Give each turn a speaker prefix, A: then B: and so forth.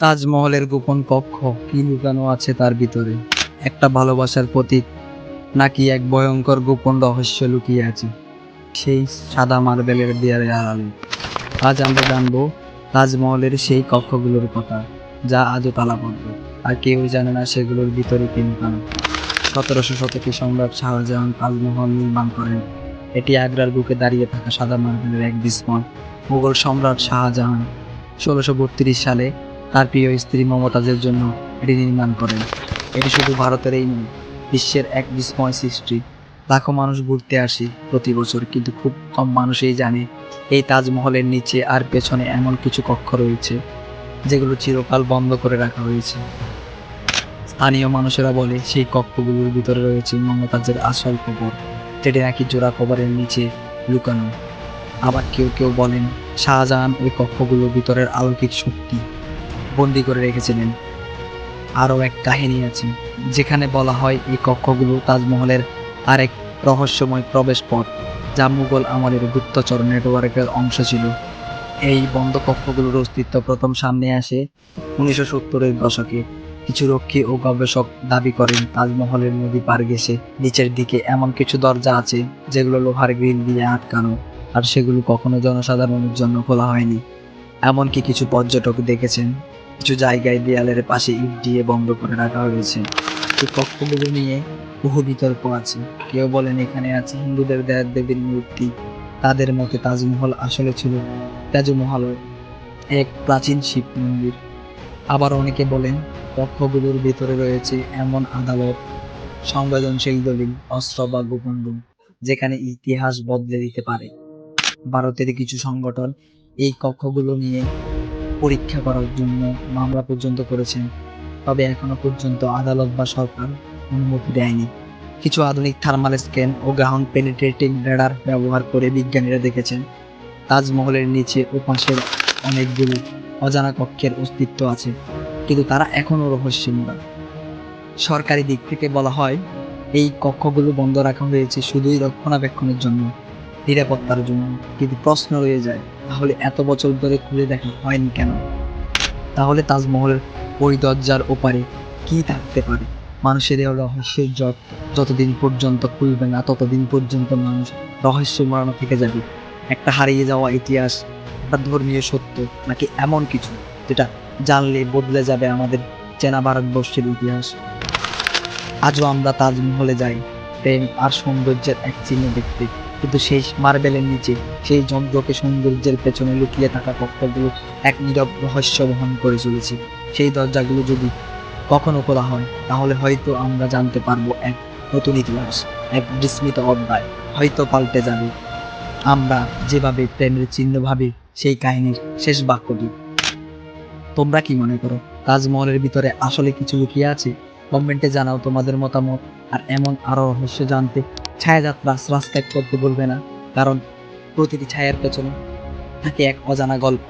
A: তাজমহলের গোপন কক্ষ কি লুকানো আছে তার ভিতরে? একটা ভালোবাসার প্রতীক নাকি এক ভয়ঙ্কর গোপন রহস্য লুকিয়ে আছে? সেই সাদা মার্বেলের দেয়ালে আড়ালে। আজ আমরা জানব তাজমহলের সেই কক্ষগুলোর কথা, যা আজও তালাবদ্ধ, আর কেউ জানে না সেগুলোর ভিতরে কি লুকানো সতেরোশো শতকে সম্রাট শাহজাহান তাজমহল নির্মাণ করেন। এটি আগ্রার বুকে দাঁড়িয়ে থাকা সাদা মার্বেলের এক বিস্ময় মুঘল সম্রাট শাহজাহান ষোলোশো সালে তার প্রিয় স্ত্রী মমতাজের জন্য এটি নির্মাণ করেন। এটি শুধু ভারতেরই নয়, বিশ্বের এক বিস্ময় সৃষ্টি। লাখো মানুষ ঘুরতে আসে প্রতি বছর, কিন্তু খুব কম মানুষই জানে এই তাজমহলের নিচে আর পেছনে এমন কিছু কক্ষ রয়েছে, যেগুলো চিরকাল বন্ধ করে রাখা হয়েছে। স্থানীয় মানুষেরা বলে, সেই কক্ষগুলোর ভিতরে রয়েছে মমতাজের আসল কবর। যেটি নাকি জোড়া কবরের নিচে লুকানো। আবার কেউ কেউ বলেন, শাহজাহান ওই কক্ষগুলোর ভিতরের অলৌকিক শক্তি। বন্দি করে রেখেছিলেন। আরও এক কাহিনী আছে, যেখানে বলা হয় এই কক্ষগুলো তাজমহলের আরেক রহস্যময় প্রবেশ পথ, যা মুঘল আমলের গুপ্তচর নেটওয়ার্কের অংশ ছিল। এই বন্ধ কক্ষগুলোর অস্তিত্ব প্রথম সামনে আসে উনিশশো সত্তরের দশকে। কিছু রক্ষী ও গবেষক দাবি করেন, তাজমহলের নদী পার গেছে, নিচের দিকে এমন কিছু দরজা আছে, যেগুলো লোহার গ্রিল দিয়ে আটকানো, আর সেগুলো কখনো জনসাধারণের জন্য খোলা হয়নি। এমনকি কিছু পর্যটক দেখেছেন কিছু জায়গায় দেয়ালের পাশে ইট দিয়ে বন্ধ করে রাখা হয়েছে। এই কক্ষগুলো নিয়ে বহু বিতর্ক আছে। কেউ বলেন, এখানে আছে হিন্দুদের দেব দেবীর মূর্তি। তাদের মতে তাজমহল আসলে ছিল তাজমহল এক প্রাচীন শিব মন্দির। আবার অনেকে বলেন, কক্ষগুলোর ভিতরে রয়েছে এমন আদালত, সংবেদনশীল দলিল, অস্ত্র বা গোপন রুম যেখানে ইতিহাস বদলে দিতে পারে। ভারতের কিছু সংগঠন এই কক্ষগুলো নিয়ে পরীক্ষা করার জন্য মামলা পর্যন্ত করেছেন, তবে এখনও পর্যন্ত আদালত বা সরকার অনুমতি দেয়নি। কিছু আধুনিক থার্মাল স্ক্যান ও গ্রাউন্ড পেনিট্রেটিং রেডার ব্যবহার করে বিজ্ঞানীরা দেখেছেন, তাজমহলের নিচে ও পাশের অনেকগুলো অজানা কক্ষের অস্তিত্ব আছে, কিন্তু তারা এখনও রহস্যময়। সরকারি দিক থেকে বলা হয়, এই কক্ষগুলো বন্ধ রাখা হয়েছে শুধুই রক্ষণাবেক্ষণের জন্য। নিরাপত্তার জন্য কিন্তু প্রশ্ন রয়ে যায়, তাহলে এত বছর ধরে খুলে দেখা হয়নি কেন? তাহলে তাজমহলের ওই দরজার ওপারে কি থাকতে পারে? মানুষের রহস্যের জট যতদিন পর্যন্ত খুলবে না, ততদিন পর্যন্ত মানুষ রহস্য মরণ থেকে যাবে। একটা হারিয়ে যাওয়া ইতিহাস, একটা ধর্মীয় সত্য, নাকি এমন কিছু যেটা জানলে বদলে যাবে আমাদের চেনা ভারতবর্ষের ইতিহাস? আজও আমরা তাজমহলে যাই, প্রেম আর সৌন্দর্যের এক চিহ্ন দেখতে। কিন্তু সেই মার্বেলের নিচে সেই যন্ত্রকে সৌন্দর্যের পেছনে লুকিয়ে থাকা কক্ষগুলো এক নীরব রহস্য বহন করে চলেছে। সেই দরজাগুলো যদি কখনো খোলা হয়, তাহলে হয়তো আমরা জানতে পারব এক নতুন ইতিহাস, এক বিস্মিত অধ্যায়। হয়তো পাল্টে যাবে। আমরা যেভাবে প্রেমের চিহ্ন ভাবি, সেই কাহিনীর শেষ বাক্যটি। তোমরা কি মনে করো, তাজমহলের ভিতরে আসলে কিছু লুকিয়ে আছে? কমেন্টে জানাও তোমাদের মতামত। আর এমন আরও রহস্য জানতে ছায়াযাত্রা রাস্তায় করতে বলবে না, কারণ প্রতিটি ছায়ার পেছনে থাকে এক অজানা গল্প।